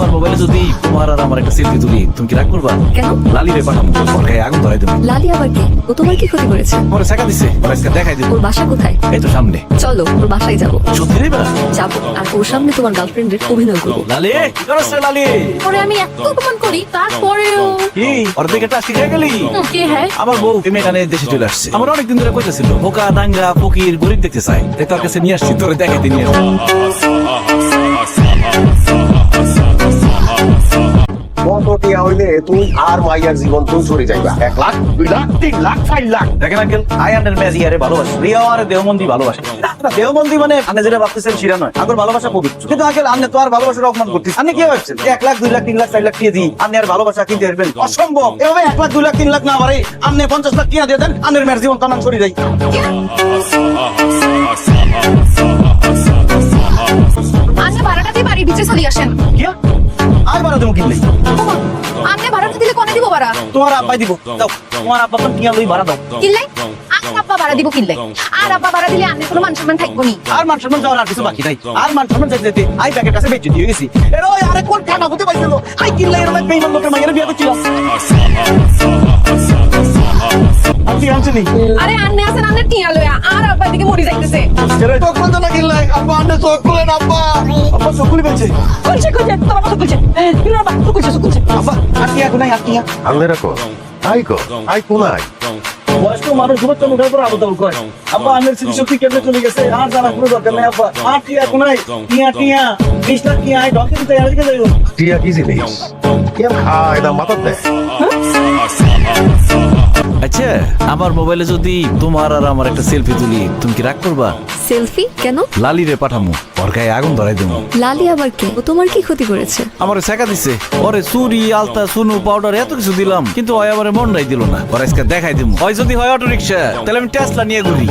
আমার মোবাইলে যদি তোমার আর আমার একটা সেলফি তুলি তুমি কি রাগ করবা কেন লালি রে পাঠাবো ওর গায়ে আগুন ধরাই দেবো লালি আবার কে ও তোমার কি ক্ষতি করেছে পরে শেখা দিছে ওর আজকে দেখাই দেবো ওর বাসা কোথায় এই তো সামনে চলো ওর বাসায় যাব সত্যি রে বা যাব আর ওর সামনে তোমার গার্লফ্রেন্ডের অভিনয় করব লালি কি করছ রে লালি পরে আমি এত অপমান করি তারপরেও কি ওর দিকে টাস্কি খেয়ে গেলি কে হ্যাঁ আমার বউ তুমি এখানে দেশে চলে আসছে আমার অনেকদিন ধরে কইতেছিল বোকা দাঙ্গা ফকির গরিব দেখতে চাই তাই তোর কাছে নিয়ে আসছি তোরে দেখাই দিয়ে নিয়ে আসছি। হইলে তুই আর মাইয়ার জীবন তুই চলে যাইবা। এক লাখ দুই লাখ তিন লাখ চার লাখ। দেখেন আঙ্কেল আই আন্ডার ম্যাজি আরে ভালোবাসে রিয়া আর দেহমন্দি ভালোবাসে দেহমন্দি মানে আপনি যেটা ভাবতেছেন সেটা নয়। আগর ভালোবাসা পবিত্র। কিন্তু আঙ্কেল আপনি তো আর ভালোবাসার অপমান করতেছেন। আপনি কি ভাবছেন এক লাখ দুই লাখ তিন লাখ চার লাখ দিয়ে দিই? আপনি আর ভালোবাসা কিনতে পারবেন অসম্ভব। এভাবে এক লাখ দুই লাখ তিন লাখ না পারে আপনি পঞ্চাশ লাখ কিনা দিয়ে দেন আপনার মেয়ের জীবন তানান ছড়িয়ে দেয় আপনি ভাড়াটা দিয়ে বাড়ির ভিতরে চলে আসেন। কি? আর বাড়া দেবো কিনলে আপনি ভাড়া দিলে কোনে দিব ভাড়া? তোমার আব্বাই দিব। দাও তোমার আব্বা কোন কিয়া লই ভাড়া দাও। কিল্লাই আমার আব্বা ভাড়া দিব কিল্লাই আর আব্বা ভাড়া দিলে আপনি কোনো মান সম্মান থাকব নি। আর মান সম্মান যাওয়ার আর কিছু বাকি নাই। আর মান সম্মান যেতে যেতে আই ব্যাগের কাছে বেচে দিয়ে গেছি। এর ওই আরে কোন কানা হতে পাইছিল? আই কিল্লাই এর মধ্যে বেইমান লোকের মাইয়ের বিয়ে করছিল আনছেনি আরে আন্নে আছেন আন্নে টিয়া লয়া। আর আব্বা দিকে মরি যাইতেছে। চোখ খুলতে না কিনলে? আব্বা আন্নে চোখ খুলেন আব্বা। আব্বা চোখ খুলে ফেলছে। কইছে কইছে তোমার কথা কইছে কিলো আব্বা কইছে কইছে আব্বা আর কি এখন নাই আর কি আনলে রাখো। আই কো আই কোনাই বয়স্ক মানুষ ঘুমাচ্ছে মুখের পর আবদাল করে আব্বা আন্নের স্মৃতি শক্তি কেমনে চলে গেছে? আর জানা কোনো দরকার নাই আব্বা। আর কি এখন নাই টিয়া টিয়া। বিশ লাখ টিয়া আই ডকে দিতে আর দিকে যাইও। টিয়া কি জিনিস? কেম খায় না দেয়। আচ্ছা আমার মোবাইলে যদি তোমার আর আমার একটা সেলফি তুলি তুমি কি রাগ করবা? সেলফি কেন? লালি রে পাঠামু ওর গায়ে আগুন ধরাই দেবো। লালি আবার কে? ও তোমার কি ক্ষতি করেছে? আমারে শেখা দিছে। ওরে সুরি আলতা সুনু পাউডার এত কিছু দিলাম কিন্তু ওই আমার মনটাই দিল না। ওর আজকে দেখাই দিব হয় যদি হয় অটো রিক্সা তাহলে আমি টেসলা নিয়ে ঘুরি।